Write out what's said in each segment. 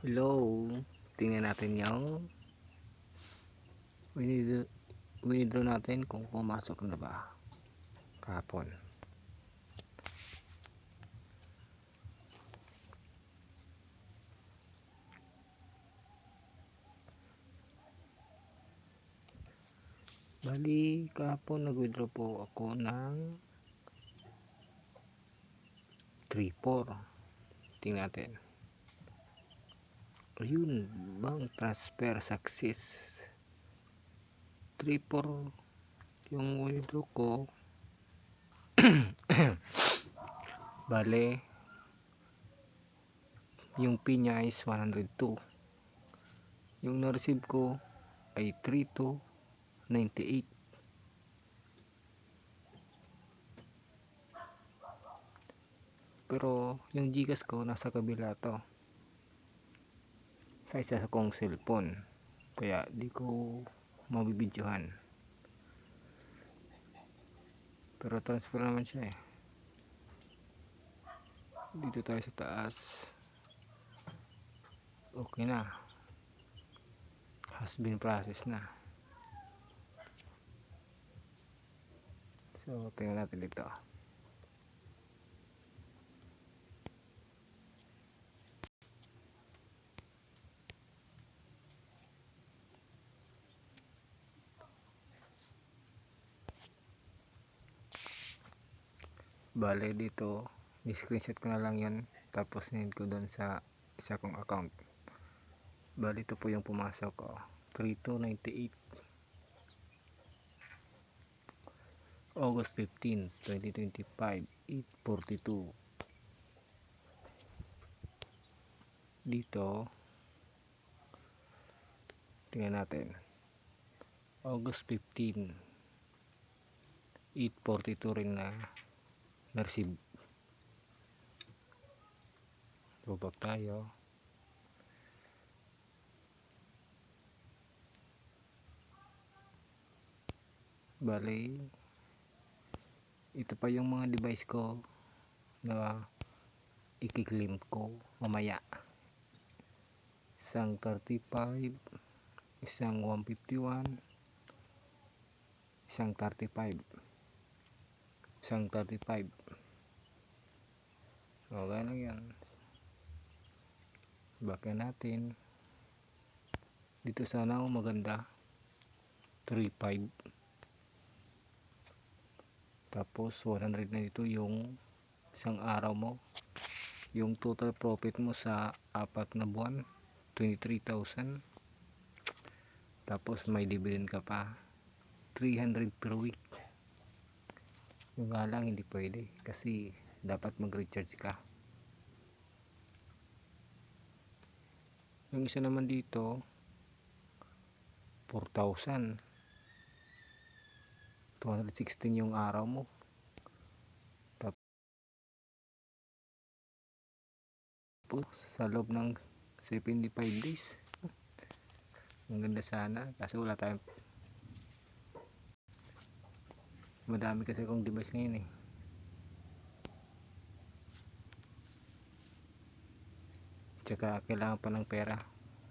Hello, tingnan natin yung winidraw, winidraw natin kung pumasok na ba kahapon. Bali, kahapon nag-withdraw po ako ng 3-4. Tingnan natin. Ayun, bank transfer success. 3-4 yung withdraw ko. Bale, yung P niya is 102. Yung na-receive ko ay 3298. Pero yung Gcash ko nasa kabila to. Sa isa sa kong cellphone. Kaya di ko mabibidyohan. Pero transfer naman siya eh. Dito tayo sa taas. Okay na. Has been processed na. So, tingnan natin dito. Bale dito, ni-screenshot ko na lang yan tapos need ko doon sa isa kong account. Bale ito po yung pumasok ko. 3298 August 15, 2025 842 dito tingnan natin August 15 842 rin na na-receive babag tayo. Bali ito pa yung mga device ko na ikiklim ko mamaya. Isang 35 isang 151 isang 35 isang 35 okay lang yan. Bakin natin? Dito sana oh, maganda. 35 tapos 100 na yung isang araw mo. Yung total profit mo sa apat na buwan 23,000 tapos may dividend ka pa. 300 per week yung nga lang hindi pwede. Kasi dapat mag recharge ka. Yung isa naman dito 4,000 216 yung araw mo. Tapos sa loob ng 75 days. Ang ganda sana. Kasi wala tayong madami kasi akong device ngayon eh. Tsaka kailangan pa ng pera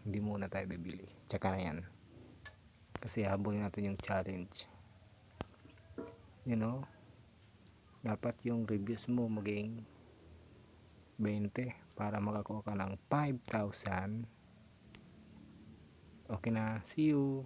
hindi muna tayo bibili. Tsaka na yan. Kasi habulin natin yung challenge. You know dapat yung reviews mo maging 20 para makakuha ka ng 5,000 okay na. See you